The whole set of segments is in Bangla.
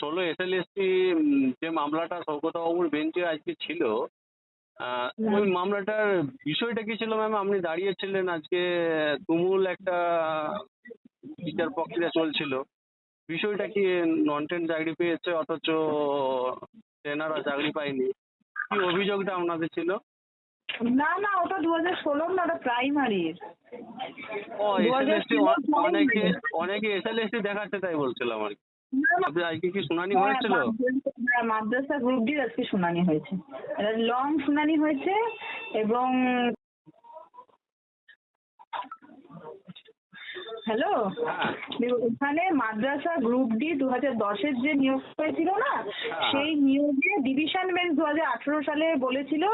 ষোলো এসএলএসটি যে মামলাটা সৌগতবাবুর বেঞ্চে আজকে ছিল ওই মামলাটার বিষয়টা কি ছিল ম্যাম আপনি দাঁড়িয়েছিলেন আজকে তুমুল একটা বিচার প্রক্রিয়া চলছিল। বিষয়টা কি নন টেন চাকরি পেয়েছে অথচ টেনাররা চাকরি পায়নি? কি অভিযোগটা আপনাদের ছিল? না না ওটা দু হাজার ষোলোর না ওটা প্রাইমারির ষোলো অনেকে অনেকে এসএলএসটি দেখাচ্ছে তাই বলছিলাম আর কি। আজকে কি শুনানি হয়েছিল? হ্যাঁ মাদ্রাসা গ্রুপ ডির আজকে শুনানি হয়েছে। লং শুনানি হয়েছে এবং হ্যালো হ্যাঁ। ওখানে মাদ্রাসা গ্রুপ ডি দু হাজার দশের যে নিয়োগ হয়েছিল না সেই নিয়োগে ডিভিশন বেঞ্চ দু হাজার আঠেরো সালে বলেছিল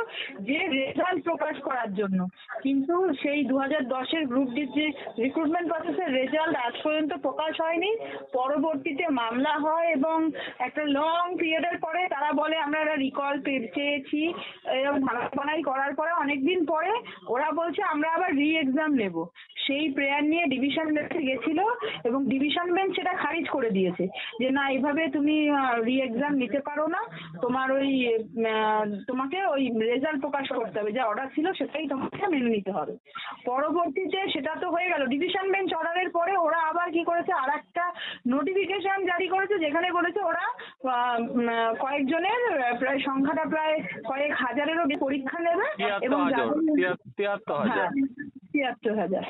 যে রেজাল্ট প্রকাশ করার জন্য। কিন্তু সেই দু হাজার দশের গ্রুপ ডির যে রিক্রুটমেন্ট প্রসেসের রেজাল্ট আজ পর্যন্ত প্রকাশ হয়নি। পরবর্তীতে মামলা হয় এবং একটা লং পিরিয়ডের পরে তারা বলে, আমরা একটা রিকল চেয়েছি এরকম ভাঙাই করার পরে অনেকদিন পরে ওরা বলছে, আমরা আবার রি এক্সাম নেব। সেই প্রেয়ার নিয়ে ডিভিশন বেঞ্চে গেছিল এবং ডিভিশন বেঞ্চ সেটা খারিজ করে দিয়েছে। যে না এইভাবে তুমি রি এক্সাম নিতে পারো না। তোমার ওই তোমাকে ওই রেজাল্ট প্রকাশ করতে হবে। যা অর্ডার ছিল সেটাই তোমাকে মেনে নিতে হবে। পরবর্তীতে সেটা তো হয়ে গেল। ডিভিশন বেঞ্চ অর্ডারের পরে ওরা আবার কি করেছে? আর একটা নোটিফিকেশন জারি করেছে যেখানে বলেছে ওরা কয়েকজনের প্রায় সংখ্যাটা প্রায় কয়েক হাজারেরও পরীক্ষা নেবে এবং তিয়াত্তর হাজার। তিয়াত্তর হাজার।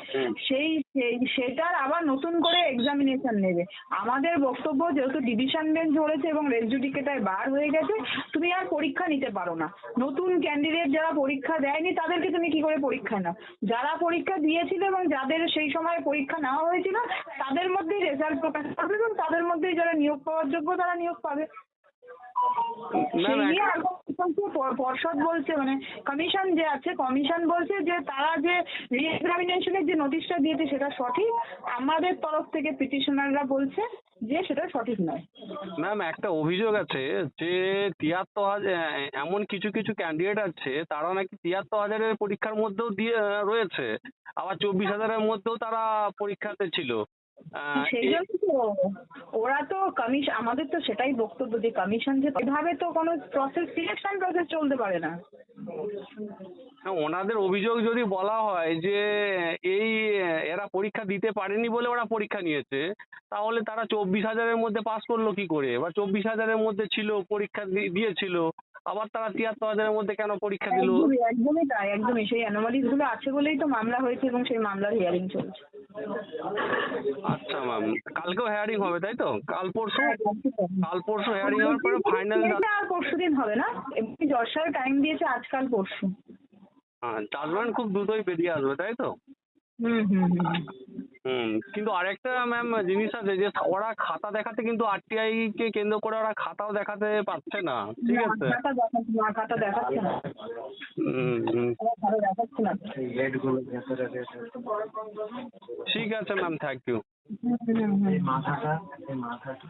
সেই সেই সেটার আবার নতুন করে এক্সামিনেশন নেবে। আমাদের বক্তব্য যেহেতু ডিভিশন বেঞ্চ ধরেছে এবং রেজুডিকেটায় বার হয়ে গেছে তুমি আর পরীক্ষা নিতে পারো না। নতুন ক্যান্ডিডেট যারা পরীক্ষা দেয়নি তাদেরকে তুমি কি করে পরীক্ষা নাও? যারা পরীক্ষা দিয়েছিল এবং যাদের সেই সময় পরীক্ষা নেওয়া হয়েছিল তাদের মধ্যেই রেজাল্ট প্রকাশ করবে এবং তাদের মধ্যেই যারা নিয়োগ পাওয়ার যোগ্য তারা নিয়োগ পাবে। পর্ষদ বলছে মানে কমিশন যে আছে কমিশন বলছে যে তারা যে রি এক্সামিনেশনের যে নোটিশটা দিয়েছে সেটা সঠিক আমাদের তরফ থেকে পিটিশনাররা বলছে যে সেটা সঠিক নয়। ম্যাম একটা অভিযোগ আছে যে তিয়াত্তর হাজার এমন কিছু কিছু ক্যান্ডিডেট আছে তারা নাকি তিয়াত্তর হাজারের পরীক্ষার মধ্যেও দিয়ে রয়েছে। আবার চব্বিশ হাজারের মধ্যেও তারা পরীক্ষাতে ছিল। ওরা তো কমিশন আমাদের তো সেটাই বক্তব্য যে কমিশন যে এভাবে তো কোনো প্রসেস সিলেকশন প্রসেস চলতে পারে না। হ্যাঁ, ওনাদের অভিযোগ যদি বলা হয় যে এই এরা পরীক্ষা দিতে পারেনি বলে ওরা পরীক্ষা নিয়েছে তাহলে তারা চব্বিশ হাজারের মধ্যে পাস করল কি করে? বা চব্বিশ হাজারের মধ্যে ছিল পরীক্ষা দিয়েছিল আবার তারা তিয়াত্তর হাজারের মধ্যে কেন পরীক্ষা দিল? একদমই একদমই তাই একদমই। সেই অ্যানোমালিসগুলো আছে বলেই তো মামলা হয়েছে এবং সেই মামলার হিয়ারিং চলছে। আচ্ছা ম্যাম কালকেও হেয়ারিং হবে তাই তো? কাল পরশু? হ্যাঁ, কাল পরশু হেয়ারিং হওয়ার পরে ফাইনাল আর পরশু দিন হবে না। এমনি জর্সার টাইম দিয়েছে আজকাল পরশু। জাজমেন্ট খুব দ্রুতই বেরিয়ে আসবে তাই তো? হুম হুম হুম। হুম কিন্তু আরেকটা ম্যাম জিনিস আছে যে ওরা খাতা দেখাতে কিন্তু আরটিআই কে কেন্দ্র করে ওরা খাতাও দেখাতে পারছে না ঠিক আছে? না খাতা দেখাচ্ছে না। ঠিক আছে ম্যাম থ্যাংক ইউ। মাথাটা মাথাটা।